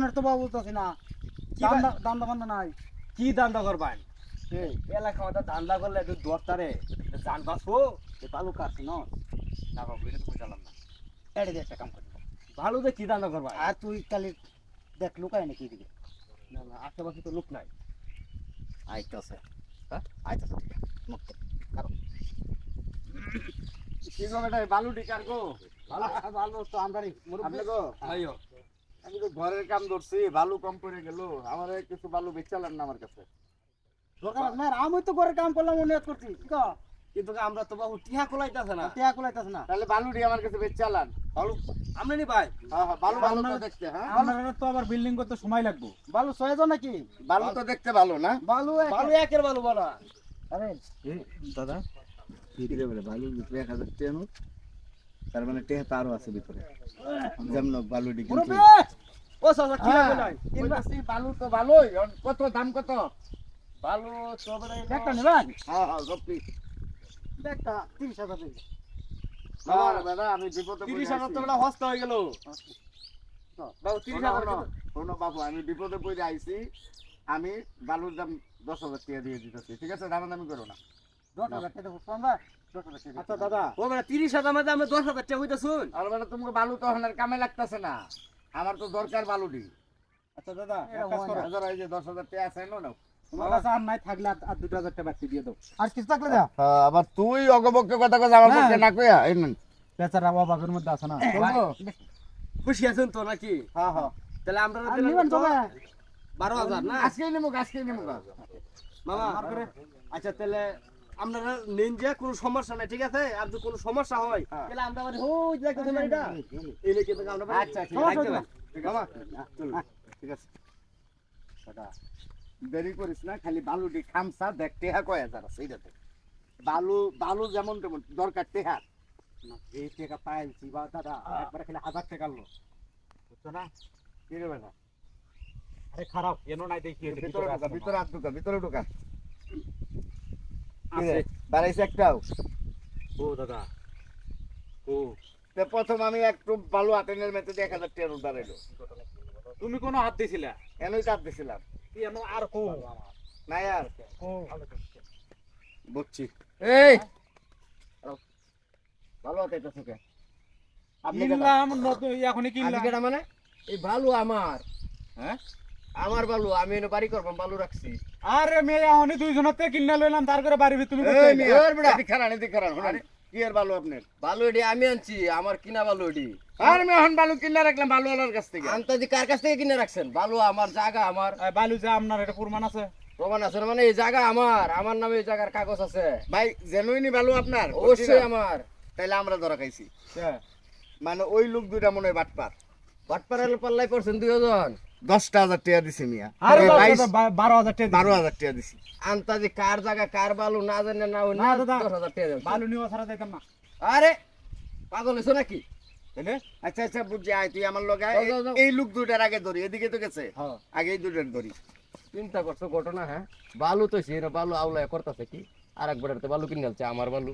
ধরনের তো বাবু বলতেছি না। কি দাম বা- দাম দাম নাই। কি ধান্দা করবেন? এই। এলাকা মতো ধান্দা করলে একটু দরতারে জান বাঁচবো এ বালু কাটছি না। না বাবু এটা তো বুঝালাম না। এড়ে দিয়ে একটা কাম করব ভালো যে কি ধান্দা করবা আর তুই কালি দেখ লুকায় নাকি এদিকে। না না আশেপাশে তো লোক নাই। হ্যাঁ? মুক্ত কি গো বেটা বালু ডিকার গো? ভালো ভালো তো আমরাই আপনি গো? আইও আমি তো ঘরের কাম ধরছি বালু কম পড়ে গেল। আমার কিছু বালু বেচালেন না আমার কাছে। দরকার না আমি তো করে কাম করলাম মনে করছি। কিন্তু আমরা তো বাবু টিহা কোলাইতেছে না। টিয়া কুলাইতাছে না। তাহলে বালুটি আমার কাছে বেচালান ভালো আমরা নি ভাই? হ্যাঁ হ্যাঁ বালু ভালো তো দেখতে হ্যাঁ? আপনারা তো আবার বিল্ডিং করতে সময় লাগবে। বালু ছয়জন নাকি? বালু তো দেখতে ভালো না? বালু ভালো একের ভালো বলা। আরে দাদা ভিতরে বলে? বালুর ভিতরে এক হাজার টেন। তার মানে টেহা তারও আছে ভিতরে। যেমন ও সাসা কি হ্যাঁ, নাই বালু তো ভালোই কত দাম কত? ভালো তো বলে একটা নেবেন? হ্যাঁ হ্যাঁ একটা তিরিশ হাজার দিন। আমার দাদা আমি বিপদে পড়ে 30 হাজার তো বড় হস্ত হয়ে গেল। বাবু 30 হাজার শোনো বাবু আমি বিপদে পড়ে আইছি। আমি বালুর দাম দশ হাজার টাকা দিয়ে দিতেছি। ঠিক আছে দামাদামি করো না। আচ্ছা দাদা। ও মানে 30 হাজার মধ্যে আমি 10 হাজার টাকা হইতা শুন আর মানে তোমাকে বালু তো এখন আর কামে লাগতেছে না। আমার তো দরকার বালুটি। আচ্ছা দাদা এক কাজ করো, হাজার এই যে দশ হাজার টাকা আছে নাও নাও। তোমার কাছে আর নাই থাকলে আর- আর দুটো হাজার টাকা বাড়তি দিয়ে দাও। আর কিছু থাকলে দাও। হ্যাঁ, আবার তুই অগবক্ষ কথা কথা আমার না। পক্ষে না কইয়া এই নেন। বেচারা অবাকের মধ্যে আছে না। খুশি আছেন তো নাকি? হ্যাঁ হ্যাঁ। তাহলে আমরা আর দিলাম নিবেন কত? তবে 12000 না? আজকেই নেব আজকেই নেব মামা। আচ্ছা তাহলে আপনারা নেন যে কোনো সমস্যা নাই ঠিক আছে? আর যদি কোনো সমস্যা হয় হ্যাঁ। তাহলে আমরা মানে হই দেখতে তোমার এটা। এই লেগে তো আমরা আচ্ছা। পারি। মামা চলো ঠিক আছে। দেরি করিস না খালি বালুটি খামসা দেখ টেহা কয় হাজার আছে এইটাতে বালু বালু যেমন তেমন দরকার টেহা। এই টাকা পাইছি বা দাদা একবার খালি হাজার টাকা লো। বুঝছ না? কি রে বেটা? আরে খারাপ এনো নাই দেখি ভিতরে ঢোকা ভিতরে ঢোকা ভিতরে ঢোকা। বাড়াইছে একটাও। ও দাদা। ও। প্রথম আমি একটু বালু আটেনের মেতে এক হাজার টাকা বাড়াইলো তুমি কোন হাত দিছিলা? এনই কাপ দিছিলাম। আর কো। আর। বুঝছি। এই! ভালো হাতে এটা থেকে। আপনি কিনলাম এখনই কিনলাম। মানে? এই বালু আমার। হ্যাঁ? আমার বালু আমি এনে বাড়ি করবাম বালু রাখছি। আরে মেয়ে এখনই দুইজনের থেকে কিনা লইলাম তার করে বাড়ি তুমি এই কি এর বালু আপনার? বালু এটি আমি আনছি আমার কিনা বালু এটি আর আমি এখন বালু কিনে রাখলাম বালুওয়ালার কাছ থেকে। আন্তাজি কার কাছ থেকে কিনে রাখছেন? বালু আমার জায়গা আমার। বালু যে আপনার এটা প্রমাণ আছে। প্রমাণ আছে মানে এই জায়গা আমার আমার নামে এই জায়গার কাগজ আছে। ভাই, genuine বালু আপনার? অবশ্যই আমার। তাইলে আমরা ধরা খাইছি। মানে ওই লোক দুইটা মনে হয় বাটপার। বাটপাড়ার পাল্লাই পড়ছেন দুইজন। দশটা হাজার টাকা দিছি মিয়া। বারো হাজার টাকা বারো হাজার টাকা দিছি। আন্তাজি কার জায়গা কার বালু না জানে না না দাদা। দশ হাজার টাকা বালু নিয়ে ছাড়া যাইতাম না আরে পাগল হয়েছো নাকি আচ্ছা, আচ্ছা, বুঝছি, আয়, তুই আমার লগে। এই লোক দুইটার আগে ধরি, এদিকে তো গেছে। হ্যাঁ আগে এই দুইটার ধরি। চিন্তা করছ ঘটনা হ্যাঁ বালু তো সে বালু আউলায় করতেছে কি আর একবার বালু কিনে আমার বালু